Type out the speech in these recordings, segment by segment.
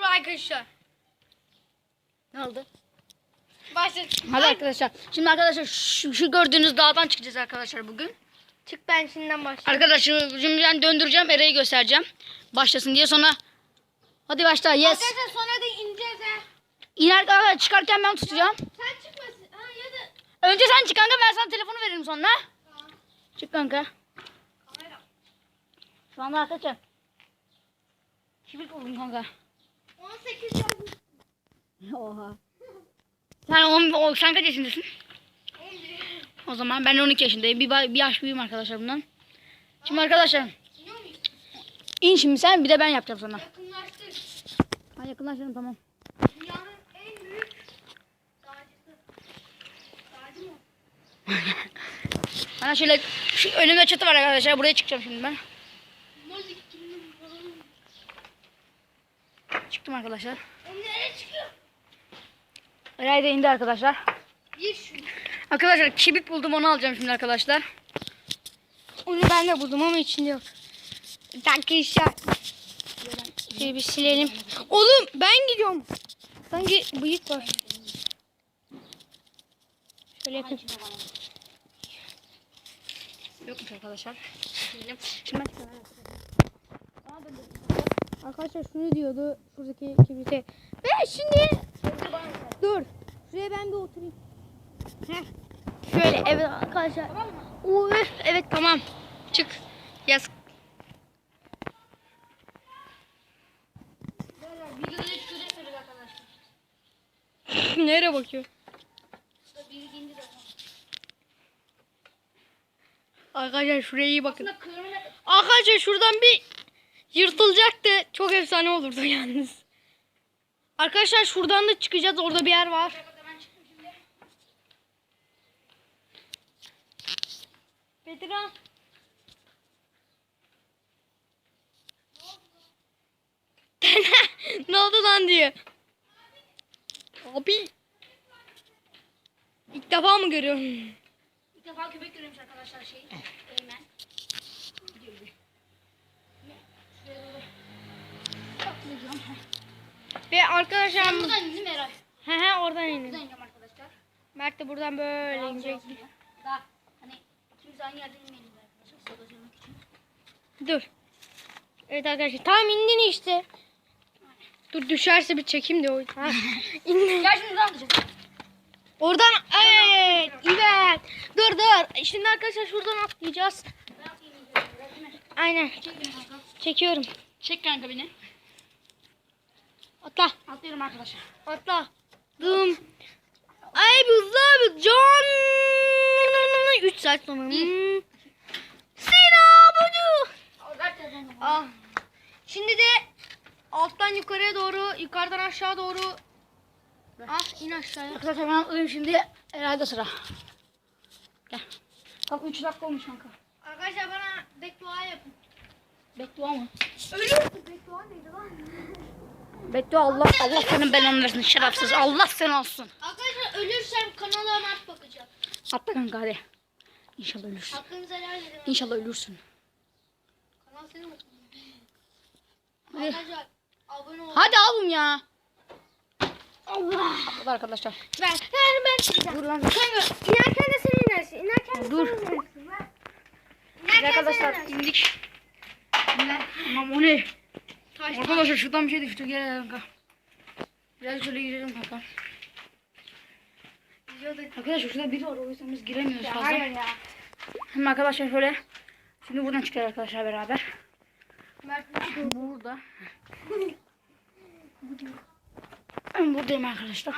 Dur arkadaşlar. Ne oldu? Başla. Hadi arkadaşlar. Şimdi arkadaşlar şu, şu gördüğünüz dağdan çıkacağız arkadaşlar bugün. Çık ben şimdiden başlayayım. Arkadaşlar şimdi ben döndüreceğim. Ereği göstereceğim. Başlasın diye sonra. Hadi başla. Yes. Arkadaşlar sonra da ineceğiz ha. İner arkadaşlar çıkarken ben tutacağım. Sen çıkmasın. Ha ya da Önce sen çık kanka ben sana telefonu veririm sonra. Çık kanka. kamera. Şu anda arkadaşlar. Kibrit oldum kanka. 18 yazmış. Oha. Sen, on, o, sen kaç yaşındasın? 11. O zaman ben 12 yaşındayım. Bir, bir yaş büyüğüm arkadaşlar bundan. Şimdi arkadaşlar in şimdi sen bir de ben yapacağım sana. Yakınlaştık. Ha yakınlaşalım tamam. Dünyanın en büyük dağcısı. Dağcı mı? Bana şöyle şu önümde çatı var arkadaşlar. Buraya çıkacağım şimdi ben. Çıktım arkadaşlar. Nereye çıkıyor? Eray da indi arkadaşlar. Arkadaşlar kibrit buldum onu alacağım şimdi arkadaşlar. Onu ben de buldum ama içinde yok. Arkadaşlar. Şöyle bir silelim. Oğlum ben gidiyorum. Sanki bıyık var. Şöyle yapayım. Yokmuş arkadaşlar. Şimdi ben Arkadaşlar şunu diyordu şuradaki kibrite. Ve şimdi dur. Şuraya ben bir oturayım. Heh. Şöyle evet arkadaşlar. Uf, evet tamam. Çık. Yaz. Nereye bakıyor? Arkadaşlar şuraya iyi bakın. Arkadaşlar şuradan bir yırtılacaktı. Çok efsane olurdu yalnız. Arkadaşlar şuradan da çıkacağız. Orada bir yer var. Bedran. ne oldu lan diye. Abi. İlk defa mı görüyorum? İlk defa köpek görüyormuş arkadaşlar şey. Eymen. Gidiyor bir. Şuraya doğru. Atlayacağım. Ve arkadaşlar Ben buradan indim Eray. he he oradan Buradan inin. ineceğim arkadaşlar. Mert de buradan böyle Daha inecek. olsun ya. Daha hani kimse aynı yerden inmeyelim arkadaşlar. İçin. Dur. Evet arkadaşlar tam indin işte. Dur düşerse bir çekim de o. Ha. İndin. Gel şimdi buradan atlayacağız. Oradan evet. Evet. Dur dur. Şimdi arkadaşlar şuradan atlayacağız. Aynen. Çek beni kanka. Çekiyorum. Çek kanka beni. Atla. Atlıyorum arkadaşlar. Atla. Dım. Ay bir hızlı abi. Can. 3 saat sonra. Hmm. Sina budu. Ah. Şimdi de alttan yukarıya doğru, yukarıdan aşağı doğru. Ah in aşağıya. Arkadaşlar ben atlayayım şimdi. Herhalde sıra. Gel. Tam 3 dakika olmuş kanka. Arkadaşlar bana beddua yapın. Beddua mı? Ölürsün. Beddua neydi lan? Beddua Allah Allah senin belanı versin şerefsiz. Allah seni alsın. Arkadaşlar ölürsem kanala Mert bakacak. Atla kanka hadi. İnşallah ölürsün. Hakkınızı helal edin. İnşallah ölürsün. Kanal senin mi? Hadi. Arkadaşlar abone olun. Hadi oğlum ya. Allah. Atladı arkadaşlar. Ben, yani ben çıkacağım. Dur lan. Kanka inerken de sen inersin. İnerken de Dur. sen inersin. Ben- İnerken arkadaşlar sen inersin. indik. Tamam o ne? Taş, taş. Arkadaşlar şuradan bir şey düştü. Gel kanka. Biraz şöyle girelim kanka. Arkadaşlar şurada biri var o yüzden biz giremiyoruz Ya, fazla. hayır ya. Hem arkadaşlar şöyle. Şimdi buradan çıkıyor arkadaşlar beraber. Burada. Ben buradayım arkadaşlar.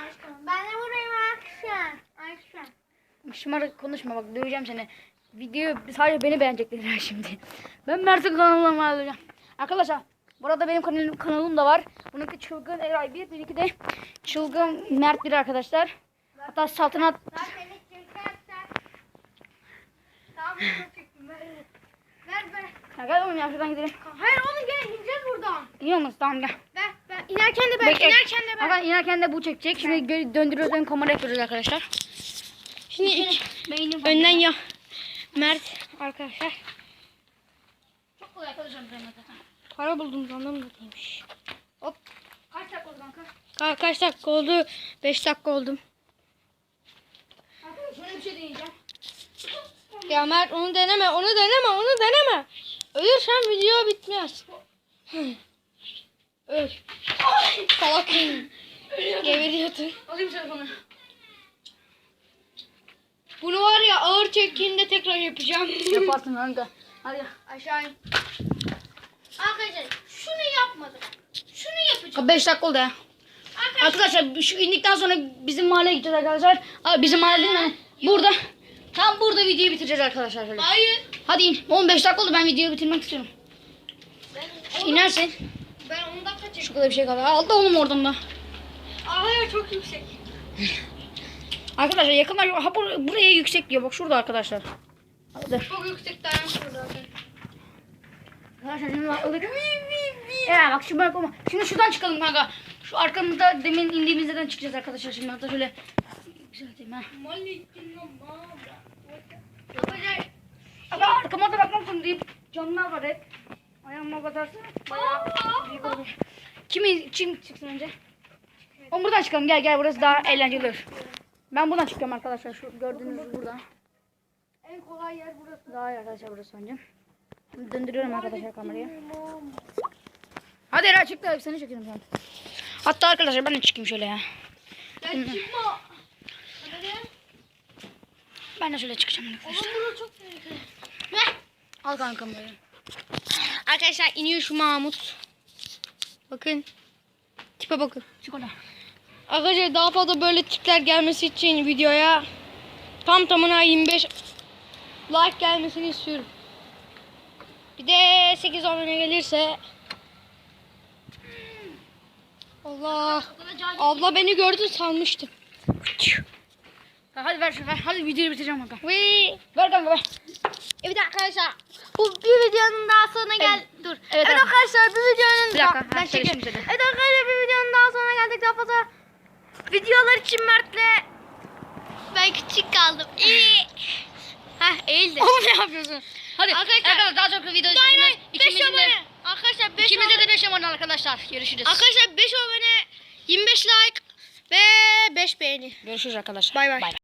Ben de buradayım arkadaşlar. Arkadaşlar. Şımarık konuşma bak döveceğim seni. Video sadece beni beğenecekler şimdi. Ben Mert'in kanalına alacağım. Arkadaşlar burada benim kanalım, kanalım da var. Bununki çılgın Eray 1, benimki de çılgın Mert 1 arkadaşlar. Hatta saltanat ver. Ya gel oğlum ya şuradan gidelim. Hayır oğlum gel ineceğiz buradan. İyi olmaz tamam gel. Ver ver. İnerken de ben. Bekle. İnerken de ben. Hakan inerken de bu çekecek. Şimdi gö- döndürüyoruz ön kamera yapıyoruz arkadaşlar. Şimdi Beynim önden ya. Mert arkadaşlar. Çok kolay arkadaşlar benim zaten. Para buldum sandım da değilmiş. Kaç dakika Ka- kaç dakika oldu? 5 dakika oldum. Arkadaşlar şöyle bir şey deneyeceğim. Ya Mert onu deneme, onu deneme, onu deneme. Ölürsen video bitmez. Öl. Salak. Geberiyordun. Alayım telefonu. Bunu var ya ağır çektiğinde tekrar yapacağım. Yaparsın kanka. Hadi. Aşağı in. Arkadaşlar şunu yapmadım. Şunu yapacağım. 5 dakika oldu ya. Arkadaşlar şu indikten sonra bizim mahalleye gideceğiz arkadaşlar. Abi bizim mahalle değil mi? Burada. Tam burada videoyu bitireceğiz arkadaşlar şöyle. Hayır. Hadi in. 15 dakika oldu ben videoyu bitirmek istiyorum. Ben, İnersin. ben 10 dakika çektim. Şu kadar bir şey kaldı. Aldı oğlum oradan da. Aa, hayır çok yüksek. Arkadaşlar yakınlar ha bur- buraya yüksek diyor. Bak şurada arkadaşlar. Hadi. Çok yüksek dayanmıyor zaten. Arkadaşlar şimdi atladık. Ya bak şu. Şimdi şuradan çıkalım kanka. Şu arkamızda demin indiğimiz yerden çıkacağız arkadaşlar. Şimdi hatta şöyle güzel ha. Arkadaşlar Ama arkama da bakmam deyip camlar var hep. Ayağıma batarsa bayağı büyük olur. Kimi, kim çıksın önce? Oğlum buradan çıkalım gel gel burası daha eğlenceli olur. Ben buradan çıkıyorum arkadaşlar şu gördüğünüz burada. en kolay yer burası. Daha iyi arkadaşlar burası bence. Şimdi döndürüyorum arkadaşlar kamerayı. Hadi Eray çık da seni çekelim sen. Hatta arkadaşlar ben de çıkayım şöyle ya. Ya çıkma. Ben de şöyle çıkacağım arkadaşlar. Oğlum çok. Al kankam böyle. Arkadaşlar iniyor şu Mahmut. Bakın. Tipe bakın. Çık oradan. Arkadaşlar daha fazla böyle tipler gelmesi için videoya tam tamına 25 like gelmesini istiyorum. Bir de 8 abone gelirse Allah abla beni gördü sanmıştım. Hadi ver şu ver. Hadi videoyu bitireceğim. Ve Ver kanka ver. evet arkadaşlar bu bir videonun daha sonuna gel. Dur. Evet, Evet, evet. arkadaşlar bir videonun Bir dakika, daha- ha, ben çekeyim. Evet arkadaşlar bir videonun daha sonuna geldik. Daha fazla videolar için Mert'le ben küçük kaldım. İyi. Heh eğildi. Oğlum ne yapıyorsun? Hadi Arkadaşlar- arkadaşlar, daha çok video Hayır izliyorsunuz. hayır 5 İkimizin de, abone. Arkadaşlar 5 ikimizde abone. de 5 abone arkadaşlar. Görüşürüz. Arkadaşlar 5 abone 25 like ve 5 beğeni. Görüşürüz arkadaşlar. Bay. bay.